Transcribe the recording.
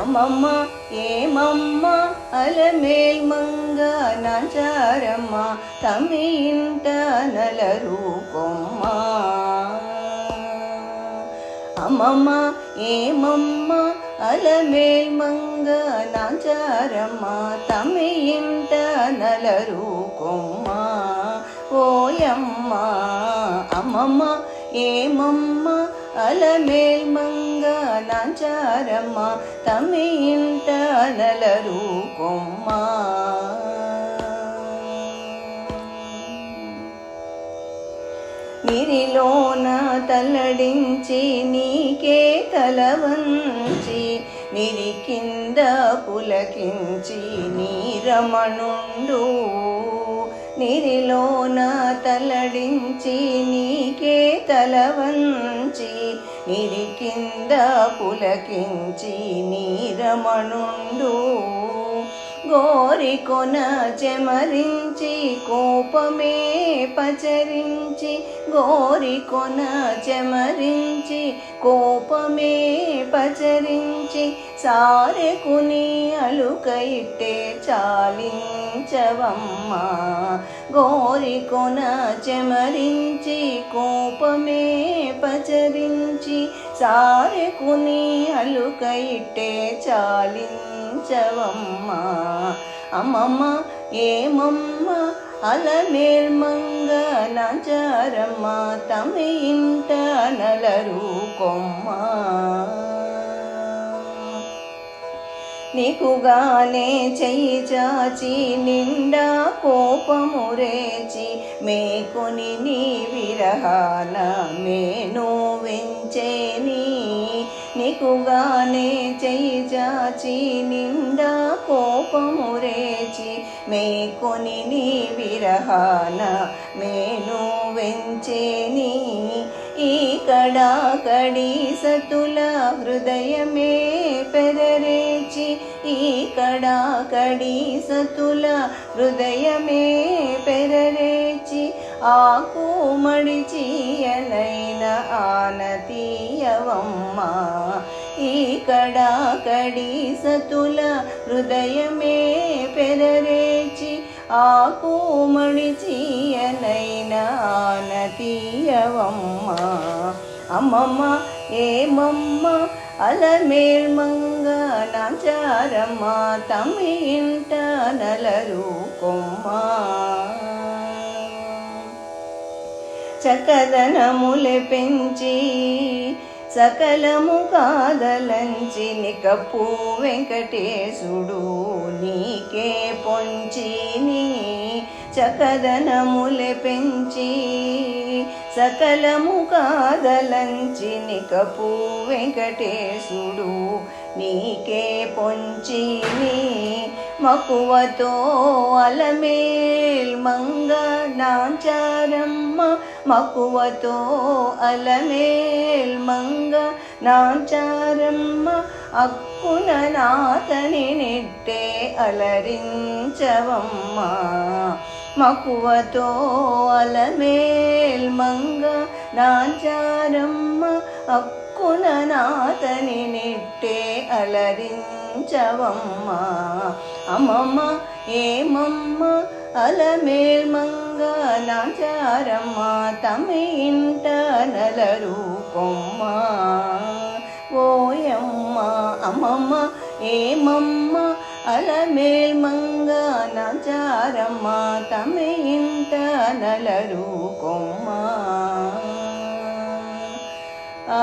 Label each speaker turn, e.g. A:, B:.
A: అమ్మమ్మ ఏమమ్మ? అలమేల్ మంగ నాచారమ్మ తమి ఇంట నలరు కొమ్మ అమ్మమ్మ ఏమమ్మ? అలమేల్ మంగ నాచారమ్మ తమి ఇంట నలరు కొమ్మ ఓయమ్మ అమ్మమ్మ ఏమమ్మ? అలమేల్ మంగ నాచారమ్మ తమి ఇంట నలరు నిరిలోన తల్లడించి నీకే తలవంచి నిరి కింద పులకించి నీరమణుండు. నిధిలోన తలడించి నీకే తలవంచి నిధి నిరి కింద పులకించి నీరమణుండు. గోరికొన చెమరించి కోపమే పచరించి గోరికొన చెమరించి కోపమే పచరించి సారెకుని అలుకైట్టే చాలించవమ్మా. గోరికొన చెమరించి కోపమే పచరించి సారెకుని అలుకైట్టే చాలించవమ్మా. అమ్మమ్మ ఏమమ్మ? అలమేల్మంగ నాచారమ్మ తమి ఇంట నలరు కొమ్మ నీకుగానే చెయ్యి చాచి నిండా కోపము రేచి మేకుని నీ విరహాన మేను వెంచేని. నీకుగానే చెయ్యి చాచి నిండా కోపము మేకొని నీ విరహాన మేను వెంచేని. ఈ కడాకడి సతుల హృదయమే పెరరేచి ఈ కడాకడి సతుల హృదయమే పెరరేచి ఆకు మడిచియనైన ఆనతీయవమ్మ. ఈ కడాకడి సతుల హృదయమే ఆ ఆకు మడిచియనైన ఆనతీయవమ్మ అమ్మమ్మ ఏమమ్మ అలమేల్మంగ నాచారమ్మ. తమి ఇంట నలరు కొమ్మ చకదనములె పెంచి సకలము కాదలంచి నికప్పు వెంకటేశుడు నీకే పొంచిని చకదనములె పెంచి. సకలము కాదలంచి నికపు వెంకటేశుడు నీకే పొంచిని మకువతో అలమేల్ మంగ నాచారమ్మ మకువతో అలమేల్ మంగ నాచారమ్మ అక్కున నాతని నిట్టే అలరించవమ్మ. మకువతో అలమేల్ మంగ నాచారమ్మ అక్కున నాతని నిట్టే అలరించవమ్మా. అమ్మమ్మ ఏమమ్మ అలమేల్ మంగళాచారమ్మ తమి ఇంట నలరూపమ్మ. ఓయమ్మ అమ్మమ్మ ఏమమ్మ అలమేల్ మంగళాచారమ్మ తమి ఇంట నలరూపమ్మ. ఆ